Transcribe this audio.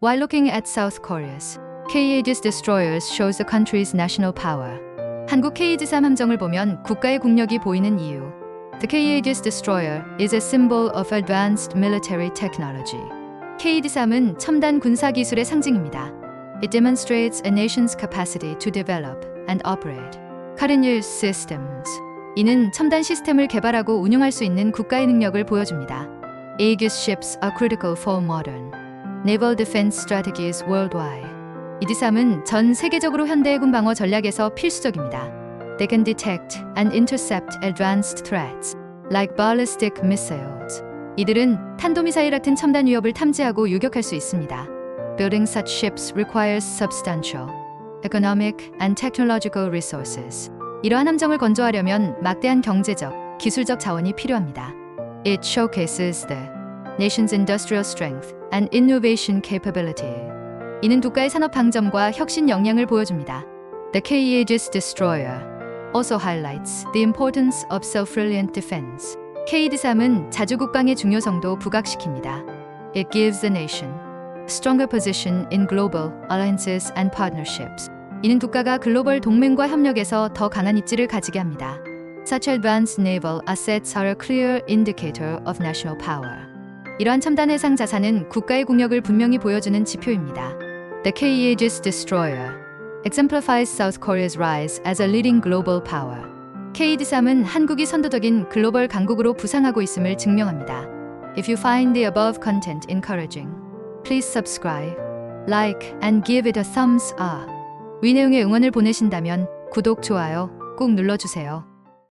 While looking at South Korea's K-Aegis destroyers shows the country's national power. 한국 K-23 함정을 보면 국가의 국력이 보이는 이유. The K-Aegis destroyer is a symbol of advanced military technology. K-23은 첨단 군사 기술의 상징입니다. It demonstrates a nation's capacity to develop and operate cutting-edge systems. 이는 첨단 시스템을 개발하고 운용할 수 있는 국가의 능력을 보여줍니다. Aegis ships are critical for modern naval defense strategies worldwide. 이지삼은 전 세계적으로 현대해군 방어 전략에서 필수적입니다. They can detect and intercept advanced threats like ballistic missiles. 이들은 탄도미사일 같은 첨단 위협을 탐지하고 유격할 수 있습니다. Building such ships requires substantial economic and technological resources. 이러한 함정을 건조하려면 막대한 경제적, 기술적 자원이 필요합니다. It showcases the nation's industrial strength and innovation capability. 이는 국가의 산업 방점과 혁신 역량을 보여줍니다. The K-Aegis destroyer also highlights the importance of self-reliant defense. K-23은 자주 국방의 중요성도 부각시킵니다. It gives the nation stronger position in global alliances and partnerships. 이는 국가가 글로벌 동맹과 협력에서 더 강한 입지를 가지게 합니다. Such advanced naval assets are a clear indicator of national power. 이러한 첨단 해상 자산은 국가의 국력을 분명히 보여주는 지표입니다. The K-Aegis destroyer exemplifies South Korea's rise as a leading global power. K-23은 한국이 선도적인 글로벌 강국으로 부상하고 있음을 증명합니다. If you find the above content encouraging, please subscribe, like, and give it a thumbs up. 위 내용의 응원을 보내신다면 구독, 좋아요 꼭 눌러주세요.